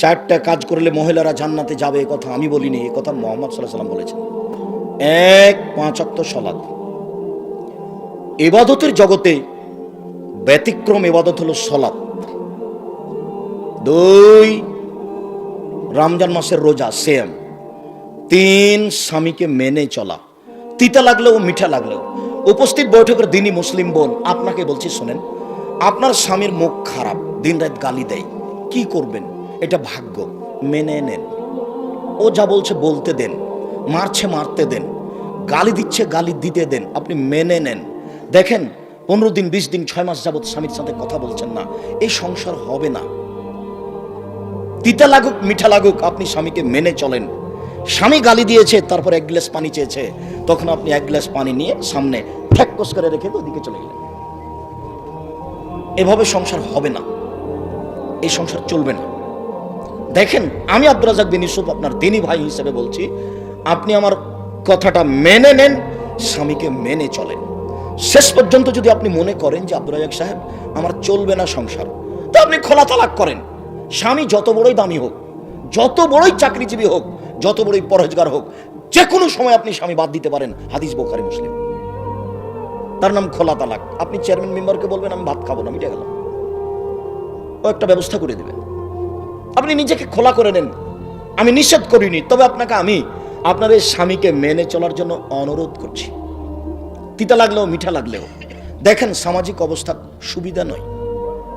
চারটা কাজ করলে মহিলারা জান্নাতে যাবে এ কথা আমি বলিনি, এ কথা মোহাম্মদ সাল্লাহ সাল্লাম বলেছেন। এক, পাঁচ অক্ত সলাদ এবাদতের জগতে ব্যতিক্রম এবাদত হলো সলাদ দুই, রমজান মাসের রোজা সেম তিন, স্বামীকে মেনে চলা। তিতা লাগলেও মিঠা লাগলেও। উপস্থিত বৈঠকের দিনই মুসলিম বোন, আপনাকে বলছি শোনেন, আপনার স্বামীর মুখ খারাপ, দিনরাত গালি দেয়। কি করবেন? এটা ভাগ্য। মেনে নেন। ও যা বলছে বলতে দেন। মারছে মারতে দেন। গালি দিচ্ছে গালি দিতে দেন। আপনি মেনে নেন। দেখেন, পনেরো দিন, বিশ দিন, ছয় মাস যাবত স্বামীর সাথে কথা বলছেন না। এই সংসার হবে না। তিতা লাগুক, মিঠা লাগুক, আপনি স্বামীকে মেনে চলেন। স্বামী গালি দিয়েছে, তারপর এক গ্লাস পানি চেয়েছে। তখন আপনি এক গ্লাস পানি নিয়ে সামনে ফ্যাকস করে রেখে ওদিকে চলে গেলেন। এভাবে সংসার হবে না। এই সংসার চলবে না। দেখেন, আমি আব্দুল রাজাক বিন ইউসুফ আপনার দিনী ভাই হিসেবে বলছি, আপনি আমার কথাটা মেনে নেন, স্বামীকে মেনে চলেন। শেষ পর্যন্ত যদি আপনি মনে করেন যে আব্দুল রাজাক সাহেব, আমার চলবে না সংসার, তো আপনি খোলা তালাক করেন। স্বামী যত বড়ই দামি হোক, যত বড়ই চাকরিজীবী হোক, যত বড়ই পরহেজগার হোক যে কোনো সময় আপনি স্বামী বাদ দিতে পারেন, হাদিস বোখারি, মুসলিম। তার নাম খোলা তালাক। আপনি চেয়ারম্যান মেম্বারকে বলবেন, আমি ভাত খাব না, মিটে গেলাম। ও একটা ব্যবস্থা করে দেবেন। আপনি নিজেকে খোলা করে নেন আমি নিষেধ করিনি, তবে আপনাকে আমি আপনার এই স্বামীকে মেনে চলার জন্য অনুরোধ করছি। তিতা লাগলেও মিঠা লাগলেও। দেখেন, সামাজিক অবস্থা সুবিধা নয়।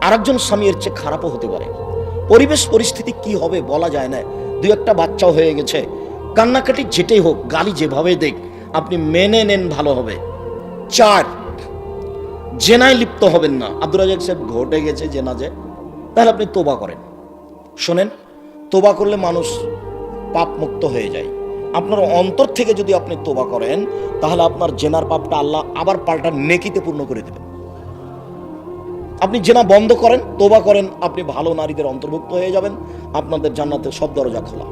আরেকজন স্বামী এর চেয়ে খারাপও হতে পারে। পরিবেশ, পরিস্থিতি কি হবে বলা যায় না। দুই একটা বাচ্চাও হয়ে গেছে। কান্নাকাটি যেটাই হোক, গালি যেভাবে দেখ, আপনি মেনে নেন ভালো হবে। চার, জেনায় লিপ্ত হবেন না। আব্দুল রাজাক সাহেব ঘটে গেছে জেনা যে, তাহলে আপনি তোবা করেন। শোনেন, তোবা করলে মানুষ পাপ মুক্ত হয়ে যায়। আপনার অন্তর থেকে যদি আপনি তোবা করেন, তাহলে আপনার জেনার পাপটা আল্লাহ আবার পাল্টা নেকিতে পূর্ণ করে দেবেন। আপনি জেনা বন্ধ করেন, তোবা করেন, আপনি ভালো নারীদের অন্তর্ভুক্ত হয়ে যাবেন, আপনাদের জান্নাতের সব দরজা খোলা।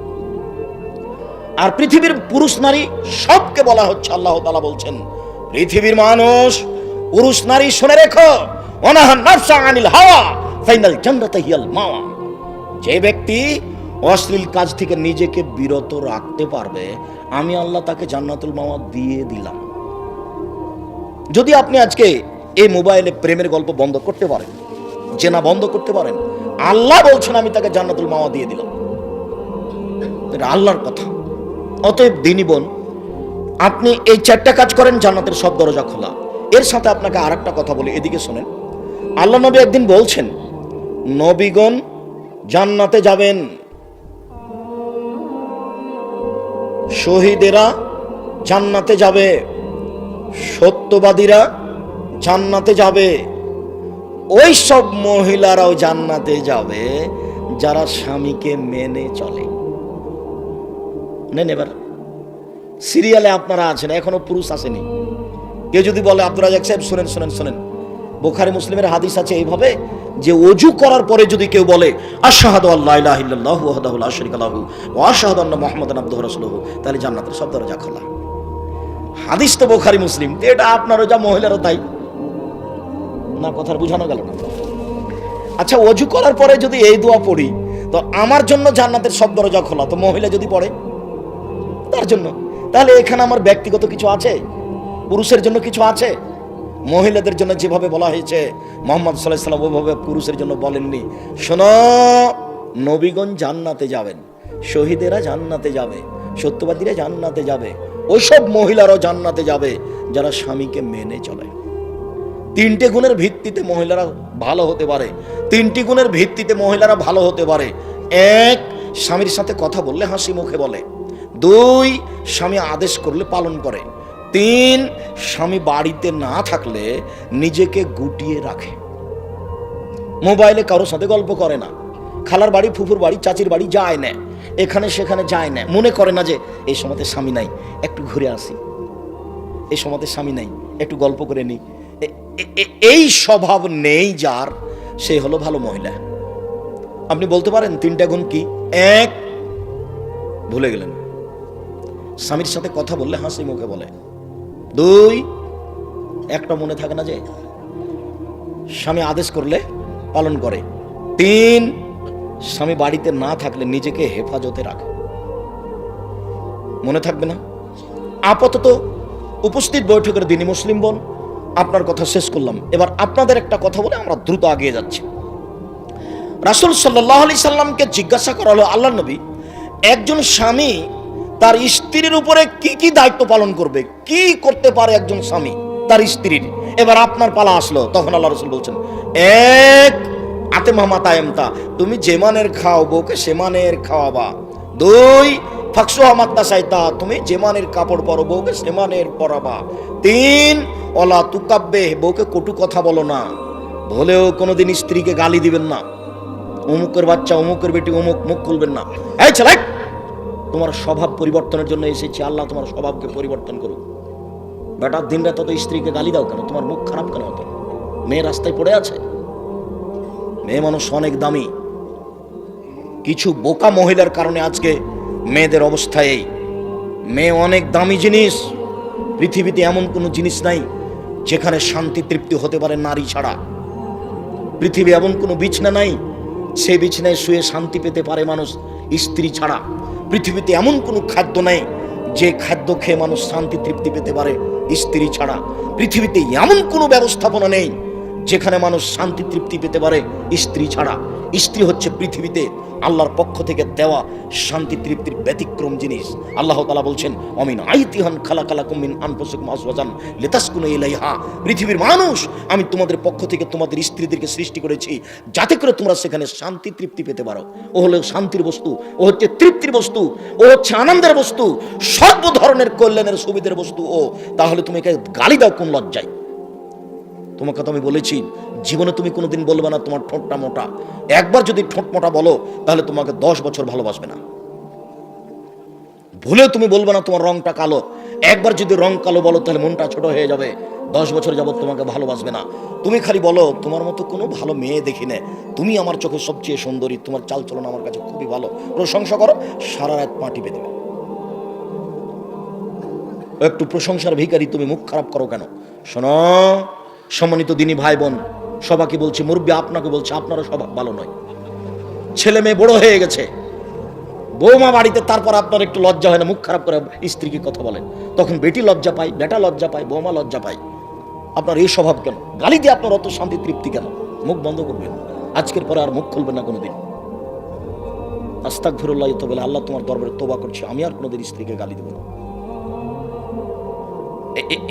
আর পৃথিবীর পুরুষ নারী সবকে বলা হচ্ছে, আল্লাহ তালা বলছেন, পৃথিবীর মানুষ, পুরুষ নারী শুনে রেখো অনাহান নাফসা আনিল হাওয়া, ফাইনাল জান্নাতে হিয়াল মাওয়া। যে ব্যক্তি অশ্লীল কাজ থেকে নিজেকে বিরত রাখতে পারবে, আমি আল্লাহ তাকে জান্নাতুল মামা দিয়ে দিলাম। যদি আপনি আজকে এই মোবাইলে প্রেমের গল্প বন্ধ করতে পারেন জেনা বন্ধ করতে পারেন, আল্লাহ বলছেন, আমি তাকে জান্নাতুল মামা দিয়ে দিলাম। এটা আল্লাহর কথা। অতএব দিনী বোন, আপনি এই চারটা কাজ করেন, জান্নাতের সব দরজা খোলা। এর সাথে আপনাকে আর কথা বলি, এদিকে শোনেন। আল্লাহ নবী একদিন বলছেন, নবীগণ জান্নাতে যাবেন। শহীদেরা জান্নাতে যাবে। সত্যবাদীরা জান্নাতে যাবে। ওই সব মহিলারাও জান্নাতে যাবে, যারা স্বামীকে মেনে চলে। নেন এবার। সিরিয়ালে আপনারা আছেন, এখনও পুরুষ আসেনি। কেউ যদি বলে আব্দুল রাজাক সাহেব, শোনেন শোনেন, শুনেন। বোখারি মুসলিমের হাদিস আছে এইভাবে যে অজু করার পরে যদি কেউ বলে, আশাহাদু আল্লাহ ইলাহা ইল্লাল্লাহু ওয়াহদাহু লা শারীকা লাহু ওয়া আশহাদু আন্না মুহাম্মাদান আবদুহু রাসূলুহু, তাহলে জান্নাতের সব দরজা খোলা। হাদিস তো বোখারি মুসলিম, এটা আপনারও যা, মহিলারও তাই। না কথার বোঝানো গেল না। আচ্ছা অজু করার পরে যদি এই দোয়া পড়ি, তো আমার জন্য জান্নাতের সব দরজা খোলা, তো মহিলা যদি পড়ে, তার জন্য। তাহলে এখানে আমার ব্যক্তিগত কিছু আছে? পুরুষের জন্য কিছু আছে? মহিলাদের জন্য যেভাবে বলা হয়েছে, মোহাম্মদ সাল্লাহ সাল্লাম ওইভাবে পুরুষের জন্য বলেননি। শোনো, নবীগণ জান্নাতে যাবেন, শহীদেরা জান্নাতে যাবে, সত্যবাদীরা জান্নাতে যাবে, ওইসব মহিলারাও জান্নাতে যাবে যারা স্বামীকে মেনে চলে। তিনটে গুণের ভিত্তিতে মহিলারা ভালো হতে পারে, তিনটি গুণের ভিত্তিতে মহিলারা ভালো হতে পারে। এক, স্বামীর সাথে কথা বললে হাসি মুখে বলে। দুই, স্বামী আদেশ করলে পালন করে। তিন স্বামী বাড়িতে না থাকলে নিজেকে গুটিয়ে রাখে। মোবাইলে কারোর সাথে গল্প করে না। খালার বাড়ি, ফুফুর বাড়ি, চাচির বাড়ি যায় না। এখানে সেখানে যায় না। মনে করে না যে, এই সময়তে স্বামী নাই, একটু ঘুরে আসি। এই সময়তে স্বামী নাই, একটু গল্প করে নিই এই স্বভাব নেই যার, সে হলো ভালো মহিলা। আপনি বলতে পারেন তিনটা গুণ কি? এক, ভুলে গেলেন। স্বামীর সাথে কথা বললে হাসি মুখে বলে। দুই, একটা মনে থাকে না যে স্বামী আদেশ করলে পালন করে। তিন, স্বামী বাড়িতে না থাকলে নিজেকে হেফাজতে রাখে। মনে থাকবে না? আপাতত উপস্থিত বৈঠকের দিনই মুসলিম বোন, আপনার কথা শেষ করলাম। এবার আপনাদের একটা কথা বলে আমরা দ্রুত আগিয়ে যাচ্ছি। রাসুল সাল্লাহ আলি সাল্লামকে জিজ্ঞাসা করা হলো আল্লাহ নবী, একজন স্বামী তার স্ত্রীর উপরে কি কি দায়িত্ব পালন করবে? কি করতে পারে একজন স্বামী তার স্ত্রীর? এবার আপনার পালা আসলো, তখন আল্লাহ রসুল বলছেন, এক আতে মামা তায়েমতা, তুমি যেমানের খাও, বউকে সেমানের খাওয়াবা। দুই, ফাকসুহা মাত্তা সাইতা তুমি যেমানের কাপড় পরো, বউকে সেমানের পরাবা। তিন, অলা তুকাব্বে বউকে কটু কথা বলো না। বলেও কোনোদিন স্ত্রীকে গালি দিবেন না। অমুকের বাচ্চা, অমুকের বেটি, অমুক মুখ খুলবেন না। এই ছেলে তোমার স্বভাব পরিবর্তনের জন্য এসেছি। আল্লাহ তোমার স্বভাবকে পরিবর্তন করুক। বেটার দিন রাত স্ত্রীকে গালি দাও কেন? তোমার মুখ খারাপ কেন হতো? মেয়ে রাস্তায় পড়ে আছে? মেয়ে মানুষ অনেক দামি। কিছু বোকা মহিলার কারণে আজকে মেয়েদের অবস্থা এই। মেয়ে অনেক দামি জিনিস। পৃথিবীতে এমন কোনো জিনিস নাই যেখানে শান্তি তৃপ্তি হতে পারে নারী ছাড়া। পৃথিবী এমন কোনো বিছনা নাই, সে বিছনায় শুয়ে শান্তি পেতে পারে মানুষ স্ত্রী ছাড়া। পৃথিবীতে এমন কোনো খাদ্য নেই যে খাদ্য খেয়ে মানুষ শান্তি, তৃপ্তি পেতে পারে স্ত্রী ছাড়া। পৃথিবীতে এমন কোনো ব্যবস্থাপনা নেই যেখানে মানুষ শান্তি, তৃপ্তি পেতে পারে স্ত্রী ছাড়া। স্ত্রী হচ্ছে পৃথিবীতে, আল্লাহর পক্ষ থেকে দেওয়া শান্তি তৃপ্তির ব্যতিক্রম জিনিস। আল্লাহ তালা বলছেন, অমিন আইতিহান খালা খালা কুমিন আনপসুক মাসওয়াজান লেতাসকুন ইলাইহা। পৃথিবীর মানুষ, আমি তোমাদের পক্ষ থেকে তোমাদের স্ত্রীদেরকে সৃষ্টি করেছি যাতে করে তোমরা সেখানে শান্তি তৃপ্তি পেতে পারো। ও হলো শান্তির বস্তু, ও হচ্ছে তৃপ্তির বস্তু, ও হচ্ছে আনন্দের বস্তু, সর্ব ধরনের কল্যাণের সুবিধের বস্তু ও। তাহলে তুমি গালি দাও কোন লজ্জায়? তোমাকে তো আমি বলেছি জীবনে তুমি কোনোদিন বলবে না তোমার ঠোঁটটা মোটা। একবার যদি ঠোঁট মোটা বলো, তাহলে তোমাকে দশ বছর ভালোবাসবে না। ভুলেও তুমি বলবে না তোমার রংটা কালো। একবার যদি রং কালো বলো, তাহলে মনটা ছোট হয়ে যাবে। দশ বছর যাবৎ তোমাকে ভালোবাসবে না। তুমি খালি বলো, তোমার মতো কোনো ভালো মেয়ে দেখি না তুমি আমার চোখে সবচেয়ে সুন্দরী। তোমার চালচলন আমার কাছে খুবই ভালো। প্রশংসা করো, সারা রাত পা টিপে দেবে। একটু প্রশংসার ভিখারি তুমি মুখ খারাপ করো কেন? শোনো, সম্মানিত দিনী ভাই বোন সবাইকে বলছি, মুরব্বী, আপনাকে বলছে আপনারও স্বভাব ভালো নয়। ছেলে মেয়ে বড় হয়ে গেছে। বৌমা বাড়িতে, তারপর আপনার একটু লজ্জা হয় না? মুখ খারাপ করে স্ত্রীকে কথা বলেন। তখন বেটি লজ্জা পায়, বেটা লজ্জা পায়, বৌমা লজ্জা পায়। আপনার এই স্বভাব কেন? গালি দিয়ে আপনার অত শান্তি, তৃপ্তি কেন? মুখ বন্ধ করবেন। আজকের পরে আর মুখ খুলবেন না কোনোদিন। আস্তাক ফিরুল্লাহ তো বলে, আল্লাহ তোমার দরবারে তোবা করছে, আমি আর কোনোদিন স্ত্রীকে গালি দেবো না।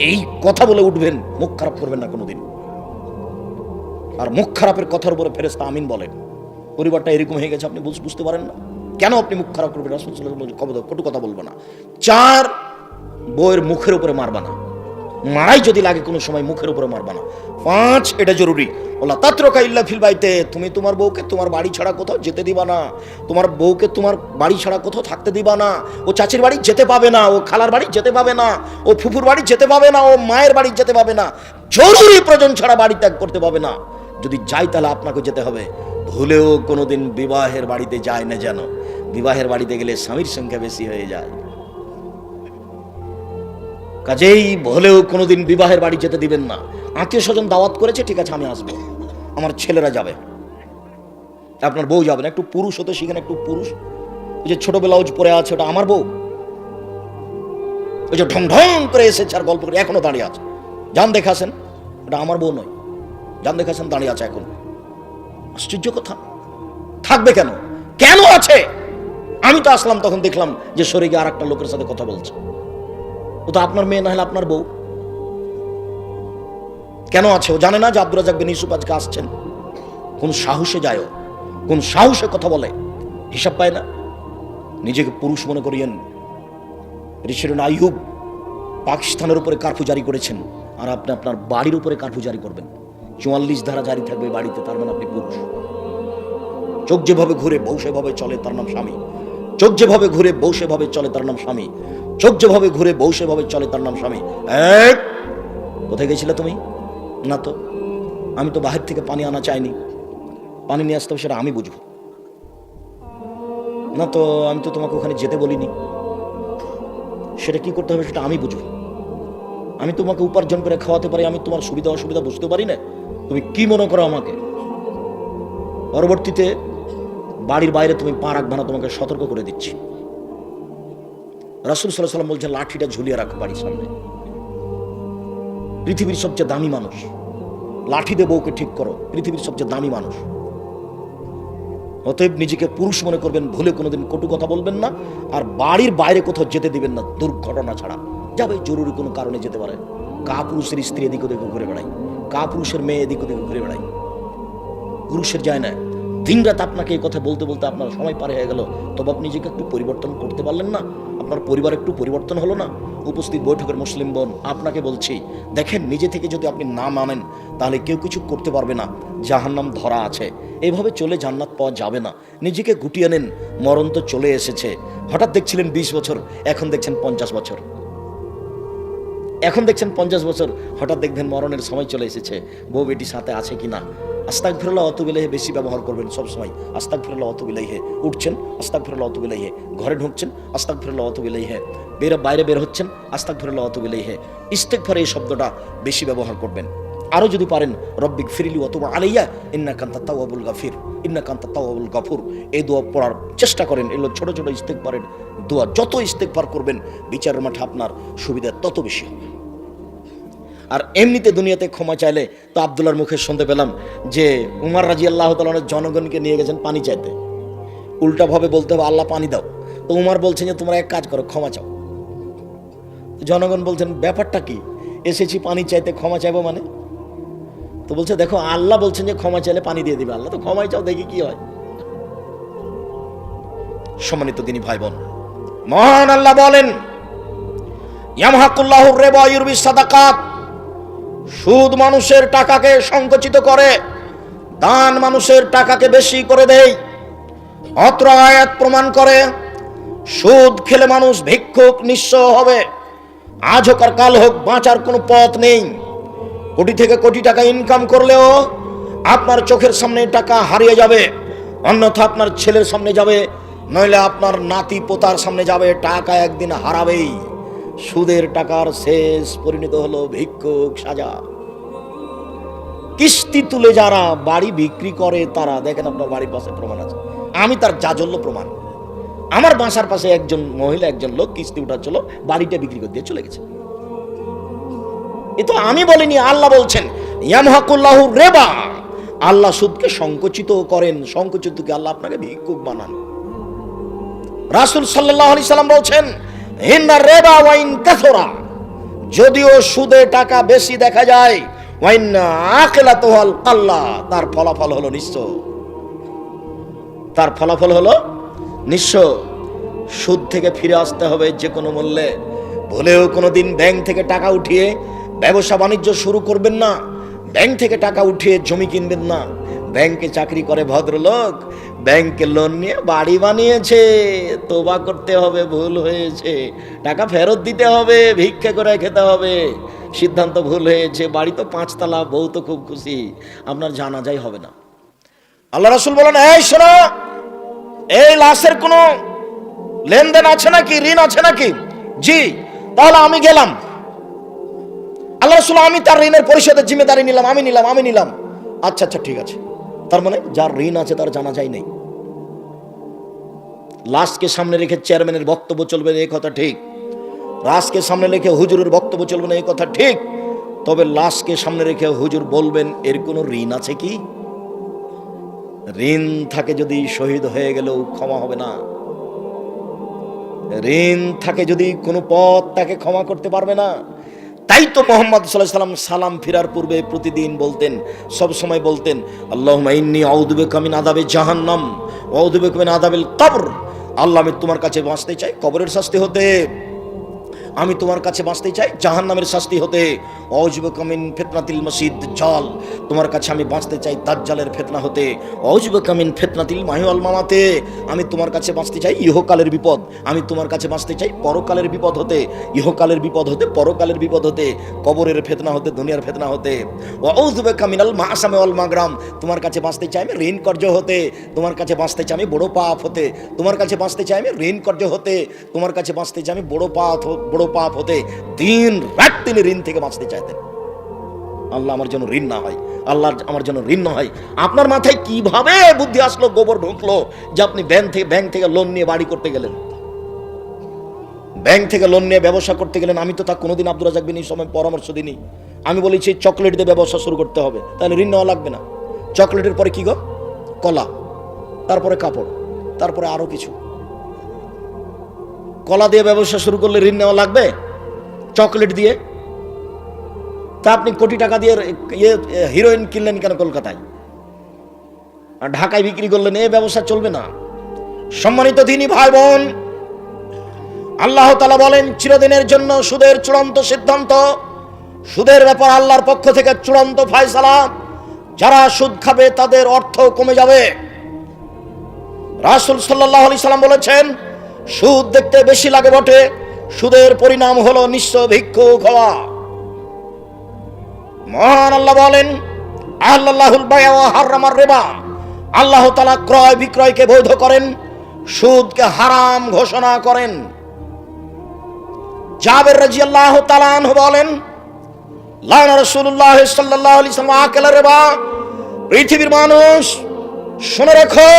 এই কথা বলে উঠবেন, মুখ খারাপ করবেন না কোনোদিন। আর মুখ খারাপের কথার উপরে ফেরেস্তা আমিন বলেন। পরিবারটা এরকম হয়ে গেছে, আপনি বুঝ- বুঝতে পারেন না। কেন আপনি মুখ খারাপ করবেন? রাসূল কটু কথা বলব না। চার বইয়ের মুখের উপরে মারবা না। মারাই যদি লাগে কোনো সময় মুখের উপরে মারবা না। পাঁচ, এটা জরুরি। ওলা তাত্রকা ইল্লা ফিল বাইতে, তুমি তোমার বউকে তোমার বাড়ি ছাড়া কোথাও যেতে দিবা না। তোমার বউকে তোমার বাড়ি ছাড়া কোথাও থাকতে দিবা না। ও চাচির বাড়ি যেতে পাবে না, ও খালার বাড়ি যেতে পাবে না, ও ফুফুর বাড়ি যেতে পাবে না, ও মায়ের বাড়ি যেতে পাবে না। জরুরি প্রয়োজন ছাড়া বাড়ি ত্যাগ করতে পাবে না। যদি যাই তাহলে আপনাকে যেতে হবে। ভুলেও কোনোদিন বিবাহের বাড়িতে যায় না যেন। বিবাহের বাড়িতে গেলে স্বামীর সংখ্যা বেশি হয়ে যায়। কাজেই ভুলেও কোনোদিন বিবাহের বাড়ি যেতে দিবেন না। আত্মীয় স্বজন দাওয়াত করেছে, ঠিক আছে, আমি আসব। আমার ছেলেরা যাবে। আপনার বউ যাবে না, একটু পুরুষ হতে শিখেন, একটু পুরুষ। ওই যে ছোট ব্লাউজ পরে আছে, ওটা আমার বউ। ওই যে ঢং ঢং করে এসেছে আর গল্প করে, এখনও দাঁড়িয়ে আছে। যান দেখাছেন ওটা আমার বউ নয়। যান দেখাছেন দাঁড়িয়ে আছে এখন। আশ্চর্য কথা। থাকবে কেন? কেন আছে? আমি তো আসলাম, তখন দেখলাম যে সরে গিয়ে আর একটা লোকের সাথে কথা বলছে। ও তো আপনার মেয়ে না হলে আপনার বউ। কেন আছে? ও জানে না যে আব্দুল রাজাক বিন ইউসুফ আজকে আসছেন। কোন সাহসে যায়? কোন সাহসে কথা বলে? হিসাব পায় না। নিজেকে পুরুষ মনে করিয়েন। ঋষিরন আইয়ুব পাকিস্তানের উপরে কারফু জারি করেছেন। আর আপনি আপনার বাড়ির উপরে কারফু জারি করবেন। চুয়াল্লিশ ধারা জারি থাকবে বাড়িতে, তার মানে আপনি পুরুষ। চোখ যেভাবে ঘুরে, বউ সেভাবে চলে, তার নাম স্বামী। চোখ যেভাবে ঘুরে, বউ সেভাবে চলে, তার নাম স্বামী। চোখ যেভাবে ঘুরে, বউ সেভাবে চলে, তার নাম স্বামী। এক! কোথায় গেছিলে তুমি? না তো। আমি তো বাহির থেকে পানি আনা চাইনি। পানি নিয়ে আসতে হবে, সেটা আমি বুঝব। না তো, আমি তো তোমাকে ওখানে যেতে বলিনি। সেটা কি করতে হবে, সেটা আমি বুঝব। আমি তোমাকে উপার্জন করে খাওয়াতে পারি, আমি তোমার সুবিধা অসুবিধা বুঝতে পারি না। তুমি কি মনে করো আমাকে? পরবর্তীতে বাড়ির বাইরে তুমি পা রাখবে না, তোমাকে সতর্ক করে দিচ্ছি। রাসুল সাল্লাহ সাল্লাম বলছেন, লাঠিটা ঝুলিয়ে রাখো বাড়ির সামনে। পৃথিবীর সবচেয়ে দামি মানুষ। লাঠি দে বউকে ঠিক করো, পৃথিবীর সবচেয়ে দামি মানুষ। অতএব নিজেকে পুরুষ মনে করবেন, ভুলে কোনোদিন কটু কথা বলবেন না, আর বাড়ির বাইরে কোথাও যেতে দিবেন না, দুর্ঘটনা ছাড়া। যাবে, জরুরি কোনো কারণে যেতে পারে। কা পুরুষের স্ত্রী এদিক ওদিকে ঘুরে বেড়ায়। কা পুরুষের মেয়ে এদিক ওদিকে ঘুরে বেড়াই পুরুষের যায় না। দিন রাত আপনাকে এই কথা বলতে বলতে আপনার সময় পার হয়ে গেল। তবে আপনি নিজেকে একটু পরিবর্তন করতে পারলেন না। আপনার পরিবার একটু পরিবর্তন হলো না। উপস্থিত বৈঠকের মুসলিম বোন, আপনাকে বলছি, দেখেন নিজে থেকে যদি আপনি না মানেন, তাহলে কেউ কিছু করতে পারবে না। জাহান্নাম ধরা আছে। এভাবে চলে জান্নাত পাওয়া যাবে না। নিজেকে গুটিয়ে নেন। মরণ তো চলে এসেছে। হঠাৎ দেখছিলেন বিশ বছর, এখন দেখছেন পঞ্চাশ বছর। এখন দেখছেন পঞ্চাশ বছর হঠাৎ দেখবেন মরণের সময় চলে এসেছে। বউ বেটি সাথে আছে কি না আস্তাক ফিরলা অত বিলাহে বেশি ব্যবহার করবেন সবসময় আস্তাক ফিরলা অত বিলাহে উঠছেন আস্তাক ফিরলা অত বিলাহে ঘরে ঢুকছেন আস্তাক ফিরলা অত বিলাহে বের বাইরে বের হচ্ছেন আস্তাক ফিরলা অত বিলাহে ইস্তেক ফরে এই শব্দটা বেশি ব্যবহার করবেন। আরও যদি পারেন, রব্বিক ফিরিলি অথবা আলাইয়া ইন্না কান্তা তাওয়াবুল গাফির ইন্না কান্তা তাওয়াবুল গাফুর। এই দোয়া পড়ার চেষ্টা করেন, এগুলো ছোট ছোট ইস্তেকবারের দোয়া। যত ইস্তেক পার করবেন, বিচারের মাঠে আপনার সুবিধা তত বেশি হবে। আর এমনিতে দুনিয়াতে ক্ষমা চাইলে তো আবদুল্লার মুখে শুনতে পেলাম যে উমার রাজি আল্লাহ তালনের জনগণকে নিয়ে গেছেন পানি চাইতে। উল্টাভাবে বলতে হবে, আল্লাহ পানি দাও। তো উমার বলছেন যে, তোমরা এক কাজ করো, ক্ষমা চাও। জনগণ বলছেন, ব্যাপারটা কি? এসেছি পানি চাইতে ক্ষমা চাইব মানে? তো বলছে, দেখো, আল্লাহ বলছেন যে ক্ষমা চাইলে পানি দিয়ে দিবে। আল্লাহ তো ক্ষমাই চাও, দেখি কি হয়। সম্মানিত তিনি ভাই বোন মহান আল্লাহ বলেন ইয়ামহাকুল্লাহুর রেবা ইউরবি সাদাকাত। সুদ মানুষের টাকাকে সংকুচিত করে, দান মানুষের টাকাকে বেশি করে দেয়। অত্র আয়াত প্রমাণ করে, সুদ খেলে মানুষ ভিক্ষুক, নিঃস্ব হবে। আজ হোক আর কাল হোক, বাঁচার কোনো পথ নেই। কোটি থেকে কোটি টাকা ইনকাম করলেও আপনার চোখের সামনে টাকা হারিয়ে যাবে। অন্যথা আপনার ছেলের সামনে যাবে, নইলে আপনার নাতি পোতার সামনে যাবে, টাকা একদিন হারাবেই। সুদের টাকার শেষ পরিণত হলো ভিক্ষুক সাজা। কিস্তি তুলে যারা বাড়ি বিক্রি করে, তারা, দেখেন আপনার বাড়ির পাশে প্রমাণ আছে। আমি তার জাজল্য প্রমাণ। আমার বাসার পাশে একজন মহিলা, একজন লোক কিস্তি উঠাচ্ছিল, বাড়িটা বিক্রি করে দিয়ে চলে গেছে। এ তো আমি বলিনি, আল্লাহ বলছেন, ইয়ামহাকুল্লাহু রেবা। আল্লাহ সুদকে সংকুচিত করেন সংকুচিতকে আল্লাহ আপনাকে ভিক্ষুক বানান? রাসূল সাল্লাল্লাহু আলাইহি সাল্লাম বলছেন, ইন্না রেবা ওয়াইন কাসরা। যদিও সুদে টাকা বেশি দেখা যায় ওয়াইন আকিলাতুহাল কাল্লা। তার ফলাফল হলো নিঃস্ব। তার ফলাফল হলো নিঃস্ব। সুদ থেকে ফিরে আসতে হবে যে কোনো মূল্যে। ভুলেও কোনো দিন ব্যাংক থেকে টাকা উঠিয়ে ব্যবসা বাণিজ্য শুরু করবেন না। ব্যাংক থেকে টাকা উঠিয়ে জমি কিনবেন না। ব্যাংকে চাকরি করে ভদ্রলোক, ব্যাংকে লোন নিয়ে বাড়ি বানিয়েছে। তোবা করতে হবে, ভুল হয়েছে। টাকা ফেরত দিতে হবে, ভিক্ষা করে খেতে হবে। সিদ্ধান্ত ভুল হয়েছে, বাড়ি তো পাঁচতলা, বউ তো খুব খুশি। আপনার জানা জানাজাই হবে না। আল্লাহ রাসুল বলেন, এই শোনো, এই লাশের কোনো লেনদেন আছে নাকি? ঋণ আছে নাকি? জি, তাহলে আমি গেলাম। আল্লাহ রসুল, আমি তার ঋণের পরিশোধের জিম্মেদারি নিলাম, আমি নিলাম আমি নিলাম। আচ্ছা আচ্ছা ঠিক আছে। তার মানে যার ঋণ আছে তার জানা যায় নেই। লাশকে সামনে রেখে চেয়ারম্যানের বক্তব্য চলবে না এই কথা ঠিক। লাশকে সামনে রেখে হুজুরের বক্তব্য চলবে না এই কথা ঠিক। তবে লাশকে সামনে রেখে হুজুর বলবেন, এর কোনো ঋণ আছে কি? ঋণ থাকে যদি শহীদ হয়ে গেলেও ক্ষমা হবে না। ঋণ থাকে যদি কোনো পথ তাকে ক্ষমা করতে পারবে না। তাই তো মোহাম্মদ সাল্লাহ সাল্লাম সালাম ফিরার পূর্বে প্রতিদিন বলতেন, সব সময় বলতেন আল্লাহ ইন্নি আউদুবে কামিন আদাবে জাহান্নাম আউদুবে কামিন আদাবিল কবর। আল্লাহ আমি তোমার কাছে বাঁচতে চাই, কবরের শাস্তি হতে। আমি তোমার কাছে বাঁচতে চাই জাহান নামের শাস্তি হতে। অজুবকামিন ফেতনাতিল মসজিদ জল, তোমার কাছে আমি বাঁচতে চাই, দাজ্জালের ফেতনা হতে। অজুবকামিন ফেতনাতিল মাহিওয়াল মামাতে, আমি তোমার কাছে বাঁচতে চাই, ইহকালের বিপদ। আমি তোমার কাছে বাঁচতে চাই, পরকালের বিপদ হতে। ইহকালের বিপদ হতে, পরকালের বিপদ হতে। কবরের ফেতনা হতে, দুনিয়ার ফেতনা হতে। অজুবে কামিনাল মাসামে অল মাগ্রাম, তোমার কাছে বাঁচতে চাই আমি ঋণ কর্য হতে। তোমার কাছে বাঁচতে চাই আমি বড় পাপ হতে। তোমার কাছে বাঁচতে চাই আমি ঋণ কর্য হতে। তোমার কাছে বাঁচতে চাই আমি বড় পাপ হ- বড় পাপ হতে দিন রাত তিনি ঋণ থেকে বাঁচতে চাইতেন। আল্লাহ আমার জন্য ঋণ না হয়, আল্লাহ আমার জন্য ঋণ না হয়। আপনার মাথায় কীভাবে বুদ্ধি আসলো, গোবর ঢুকলো যে আপনি ব্যাংক থেকে ব্যাংক থেকে লোন নিয়ে বাড়ি করতে গেলেন? ব্যাংক থেকে লোন নিয়ে ব্যবসা করতে গেলেন, আমি তো তা কোনোদিন আব্দুল রাজাক বিন সময় পরামর্শ দিইনি। আমি বলেছি, চকলেট দিয়ে ব্যবসা শুরু করতে হবে, তাহলে ঋণ নেওয়া লাগবে না। চকলেটের পরে কি গো? কলা, তারপরে কাপড়, তারপরে আরও কিছু। কলা দিয়ে ব্যবসা শুরু করলে ঋণ নেওয়া লাগবে? চকলেট দিয়ে? তা আপনি কোটি টাকা দিয়ে ইয়ে হিরোইন কিনলেন কেন কলকাতায়? আর ঢাকায় বিক্রি করলেন, এ ব্যবসা চলবে না। সম্মানিত দিনী ভাই বোন আল্লাহ তালা বলেন, চিরদিনের জন্য সুদের চূড়ান্ত সিদ্ধান্ত, সুদের ব্যাপার আল্লাহর পক্ষ থেকে চূড়ান্ত ফায়সালা। যারা সুদ খাবে, তাদের অর্থ কমে যাবে। রাসুল সাল্লাহ আলি সাল্লাম বলেছেন সুদ দেখতে বেশি লাগে বটে। সুদের পরিণাম হলো নিঃস্ব ভিক্ষুক হওয়া মহান আল্লাহ বলেন আল্লাহুল হারামার রেবা। আল্লাহ তালা ক্রয় বিক্রয়কে বৈধ করেন, সুদকে হারাম ঘোষণা করেন। জাবের রাজিয়াল্লাহ তালান বলেন, লানা রাসূলুল্লাহ সাল্লাল্লাহু আলাইহি সাল্লাম আকেলা রেবা। পৃথিবীর মানুষ, শুনে রেখো,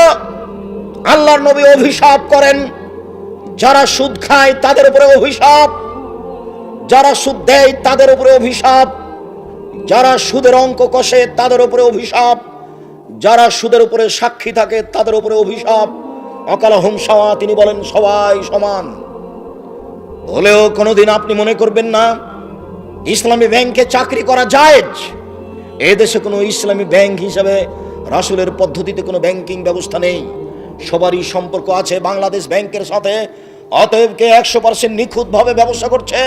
আল্লাহর নবী অভিশাপ করেন যারা সুদ খায়, তাদের উপরে অভিশাপ। যারা সুদ দেয়, তাদের উপরে অভিশাপ। যারা সুদের অঙ্ক কষে, তাদের উপরে অভিশাপ। যারা সুদের উপরে সাক্ষী থাকে, তাদের উপরে অভিশাপ। অকাল হুমসাওয়া তিনি বলেন, সবাই সমান। হলেও কোনোদিন আপনি মনে করবেন না, ইসলামী ব্যাংকে চাকরি করা জায়েজ। এ দেশে কোনো ইসলামী ব্যাংক হিসাবে রাসুলের পদ্ধতিতে কোনো ব্যাংকিং ব্যবস্থা নেই। সবারই সম্পর্ক আছে বাংলাদেশ ব্যাংকের সাথে। অতএব কে একশো পার্সেন্ট নিখুঁতভাবে ব্যবসা করছে।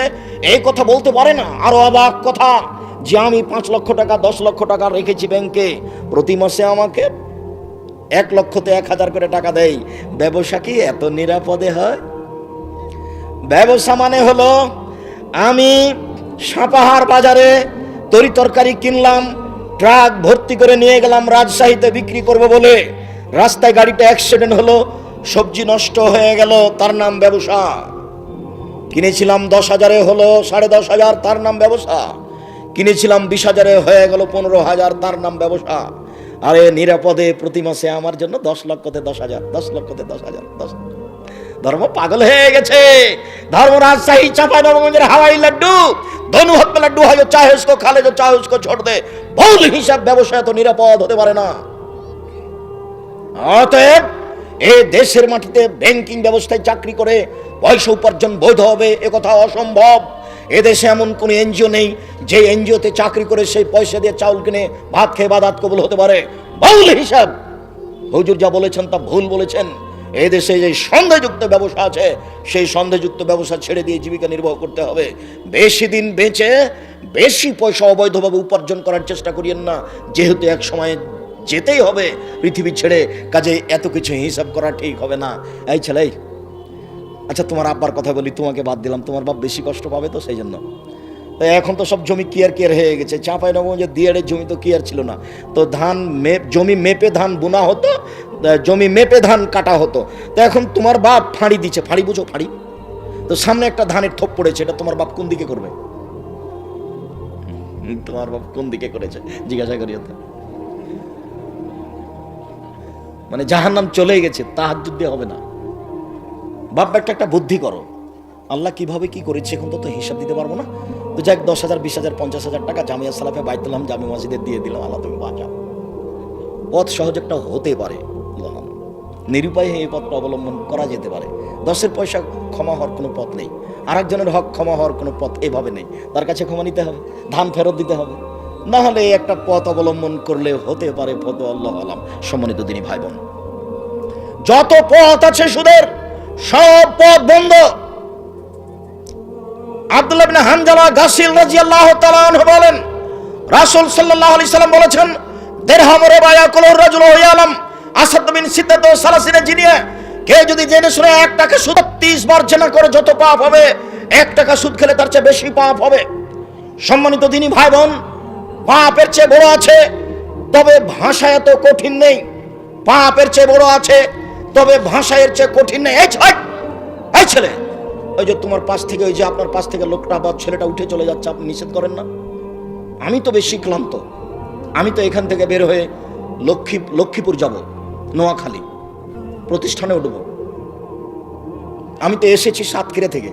এই কথা বলতে পারে না। আরও অবাক কথা, যে আমি পাঁচ লক্ষ টাকা, দশ লক্ষ টাকা রেখেছি ব্যাংকে। প্রতি মাসে আমাকে এক লক্ষতে এক হাজার করে টাকা দেয়। ব্যবসা কি এত নিরাপদে হয়? ব্যবসা মানে হলো, আমি সাপাহার বাজারে তরি তরকারি কিনলাম, ট্রাক ভর্তি করে নিয়ে গেলাম, রাজশাহীতে বিক্রি করব বলে। রাস্তায় গাড়িটা অ্যাক্সিডেন্ট হলো সবজি নষ্ট হয়ে গেল, তার নাম ব্যবসা। কিনেছিলাম দশ হাজারে হলো সাড়ে দশ হাজার, তার নাম ব্যবসা। কিনেছিলাম বিশ হাজারে, হয়ে গেল পনেরো হাজার, তার নাম ব্যবসা। আরে নিরাপদে প্রতি মাসে আমার জন্য দশ লক্ষতে দশ হাজার, দশ লক্ষতে দশ হাজার, দশ ধর্ম পাগল হয়ে গেছে। ধর্ম রাজশাহী চাপা নবগঞ্জের হাওয়াই লাড্ডু। ধনু হত্যা লাড্ডু, হয় চাহে উসকো খালে যে চাহে উসকো ছোট দে। ভুল হিসাব ব্যবসা এত নিরাপদ হতে পারে না। অতএব এই দেশের মাটিতে ব্যাংকিং ব্যবস্থায় চাকরি করে পয়সা উপার্জন বৈধ হবে একথা অসম্ভব। এদেশে এমন কোন এনজিও নেই, যে এনজিওতে চাকরি করে সেই পয়সা দিয়ে চাউল কিনে ভাত খেয়ে বাদাত কবুল হতে পারে। ভুল হিসাব। হুজুর যা বলেছেন তা ভুল বলেছেন। এই দেশে যে সন্দেহযুক্ত ব্যবসা আছে, সেই সন্দেহযুক্ত ব্যবসা ছেড়ে দিয়ে জীবিকা নির্বাহ করতে হবে। বেশি দিন বেঁচে, বেশি পয়সা অবৈধভাবে উপার্জন করার চেষ্টা করিয়েন না। যেহেতু এক সময় যেতেই হবে। পৃথিবী ছেড়ে কাজে এত কিছু হিসাব করা ঠিক হবে না। এই ছেলে আচ্ছা তোমার আব্বার কথা বলি, তোমাকে বাদ দিলাম। তোমার বাপ বেশি কষ্ট পাবে তো সেই জন্য। এখন তো সব জমি কিয়ার কিয়ার হয়ে গেছে। চাঁপাই নবগঞ্জে দিয়ারের জমি তো কিয়ার ছিল না। তো ধান মেপ জমি মেপে ধান বোনা হতো জমি মেপে ধান কাটা হতো। তো এখন তোমার বাপ ফাঁড়ি দিচ্ছে ফাঁড়ি বুঝো, ফাঁড়ি। তো সামনে একটা ধানের থোপ পড়েছে, এটা তোমার বাপ কোন দিকে করবে? তোমার বাপ কোন দিকে করেছে? জিজ্ঞাসা করি তো। মানে যাহার নাম চলে গেছে তাহার যুদ্ধে হবে না। বাপ একটা একটা বুদ্ধি করো। আল্লাহ কীভাবে কি করেছে এখন তো হিসাব দিতে পারব না। তো যাক, দশ হাজার, বিশ হাজার, পঞ্চাশ হাজার টাকা জামিয়া সালাফে বাইতুল্লাম জামি মসজিদে দিয়ে দিলাম, আল্লাহ তুমি বাঁচাও। পথ সহজ একটা হতে পারে। নিরুপায় হয়ে এই পথটা অবলম্বন করা যেতে পারে। দশের পয়সা ক্ষমা হওয়ার কোনো পথ নেই। আরেকজনের হক ক্ষমা হওয়ার কোনো পথ এভাবে নেই। তার কাছে ক্ষমা নিতে হবে, ধান ফেরত দিতে হবে। না হলে একটা পথ অবলম্বন করলে হতে পারে ফত আল্লাহ আলাম। সম্মানিত দিনী ভাই বোন যত পথ আছে সুদের, সব পথ বন্ধ। আব্দুল্লাহ বিন হানজালা গাসিল রাদিয়াল্লাহু তাআলা আনহু বলেন, রাসূল সাল্লাল্লাহু আলাইহি সাল্লাম বলেছেন দিরহাম রুবায়া কুলুর রাজুল ইয়ালাম আসাদ বিন সিদ্দাত সালাসিনে জিনিয়ে কে যদি জেনে শুনে এক টাকা সুদ 30 বার জেনা করে যত পাপ হবে, এক টাকা সুদ খেলে তার চেয়ে বেশি পাপ হবে। সম্মানিত দিনী ভাই বোন পাপের চেয়ে বড় আছে, তবে ভাষা এত কঠিন নেই। পাপের চেয়ে বড় আছে, তবে ভাষা এর চেয়ে কঠিন নেই। এই ছয় এই ছেলে, ওই যে তোমার পাশ থেকে, ওই যে আপনার পাশ থেকে লোকটা বা ছেলেটা উঠে চলে যাচ্ছে, আপনি নিষেধ করেন না? আমি তো বেশি ক্লান্ত। আমি তো এখান থেকে বের হয়ে লক্ষ্মী, লক্ষ্মীপুর যাব, নোয়াখালী। প্রতিষ্ঠানে উঠব। আমি তো এসেছি সাতক্ষীরা থেকে।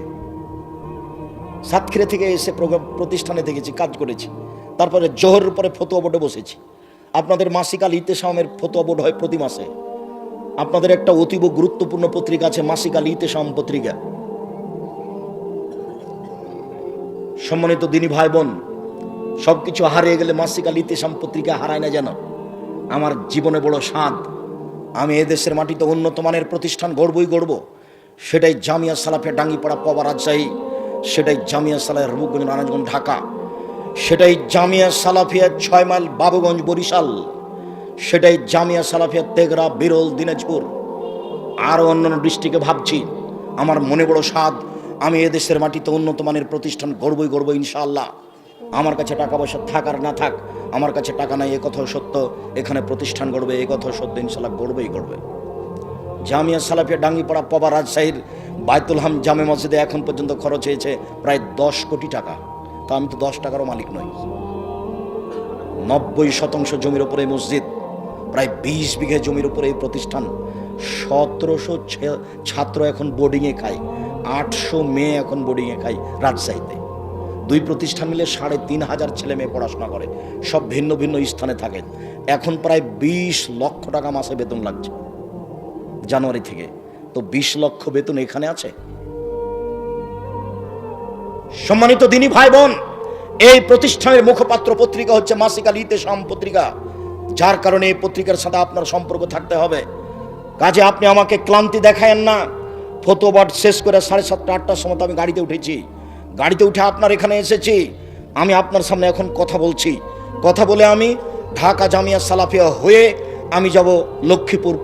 সাতক্ষীরা থেকে এসে প্রতিষ্ঠানে দেখেছি, কাজ করেছি। তারপরে জোহরের পরে ফতুয়া বোর্ডে বসেছি। আপনাদের মাসিক আল ইতেসামের ফতুয়া বোর্ড হয় প্রতি মাসে। আপনাদের একটা অতীব গুরুত্বপূর্ণ পত্রিকা আছে মাসিক আল ইতেসাম পত্রিকা। সম্মানিত দিনী ভাই বোন সব কিছু হারিয়ে গেলে মাসিক আল ইতেসাম পত্রিকা হারায় না যেন? আমার জীবনে বড় স্বাদ। আমি এদেশের মাটিতে উন্নত মানের প্রতিষ্ঠান গড়বই গড়ব। সেটাই জামিয়া সালাফিয়া ডাঙ্গিপাড়া পবা রাজশাহী, সেটাই জামিয়া সালাহ রূপগঞ্জ নারায়ণগঞ্জ, ঢাকা। সেটাই জামিয়া সালাফিয়া ছয় মাইল বাবুগঞ্জ বরিশাল, সেটাই জামিয়া সালাফিয়া তেগরা, বিরল, দিনাজপুর। আরও অন্যান্য ডিস্ট্রিক্টে ভাবছি। আমার মনে বড় স্বাদ, আমি এদেশের মাটিতে উন্নত মানের প্রতিষ্ঠান গড়বই গড়ব ইনশাআল্লাহ। আমার কাছে টাকা পয়সা থাক আর না থাক, আমার কাছে টাকা নাই, এ কথাও সত্য। এখানে প্রতিষ্ঠান গড়বে কথাও সত্য ইনশাল্লাহ গড়বেই, গড়বে। জামিয়া সালাফিয়া ডাঙ্গিপাড়া পবা রাজশাহীর বায়তুল হাম জামে মসজিদে এখন পর্যন্ত খরচ হয়েছে প্রায় দশ কোটি টাকা। তা আমি তো দশ টাকারও মালিক নই। নব্বই শতাংশ জমির উপরে মসজিদ, প্রায় বিশ বিঘে জমির উপরে এই প্রতিষ্ঠান, সতেরোশো ছাত্র এখন বোর্ডিংয়ে খায়, আটশো মেয়ে এখন বোর্ডিংয়ে খায় রাজশাহীতে। দুই প্রতিষ্ঠান মিলে সাড়ে তিন হাজার ছেলে মেয়ে পড়াশোনা করে, সব ভিন্ন ভিন্ন স্থানে থাকে। এখন প্রায় বিশ লক্ষ টাকা মাসে বেতন লাগছে। জানুয়ারি থেকে। তো বিশ লক্ষ বেতন এখানে আছে? সম্মানিত দিনী ভাই বোন, এই প্রতিষ্ঠানের মুখপাত্র পত্রিকা হচ্ছে মাসিক আল ইতেসাম পত্রিকা, যার কারণে এই পত্রিকার সাথে আপনার সম্পর্ক থাকতে হবে। কাজে আপনি আমাকে ক্লান্তি দেখায়েন না। ফটোবাট শেষ করে সাড়ে সাতটা, আটটার সময় আমি গাড়িতে উঠেছি। গাড়িতে উঠে আপনার এখানে এসেছি। আমি আপনার সামনে এখন কথা বলছি। কথা বলে আমি ঢাকা জামিয়া সালাফিয়া হয়ে আমি যাব লক্ষ্মীপুর,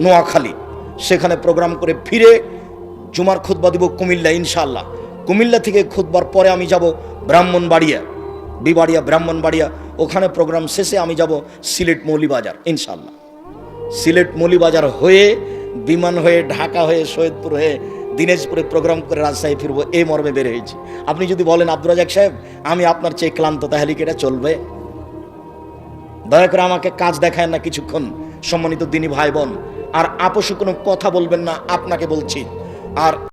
নোয়াখালী। সেখানে প্রোগ্রাম করে ফিরে জুমার খুতবা দিব কুমিল্লা ইনশাল্লাহ কুমিল্লা থেকে খুতবার পরে আমি যাব ব্রাহ্মণবাড়িয়া, বিবাড়িয়া, ব্রাহ্মণবাড়িয়া। ওখানে প্রোগ্রাম শেষে আমি যাব সিলেট মৌলিবাজার ইনশাল্লাহ সিলেট মৌলিবাজার হয়ে, বিমান হয়ে, ঢাকা হয়ে, সৈয়দপুর হয়ে, দিনাজপুরে প্রোগ্রাম করে রাজশাহী ফিরবো এই মর্মে বের হয়েছি। আপনি যদি বলেন আব্দুল রাজাক সাহেব, আমি আপনার চেয়ে ক্লান্ত, তাহলে কি এটা চলবে? দয়া করে আমাকে কাজ দেখায় না কিছুক্ষণ। সম্মানিত দিনী ভাই বোন, আর আপোষে কোনো কথা বলবেন না, আপনাকে বলছি। আর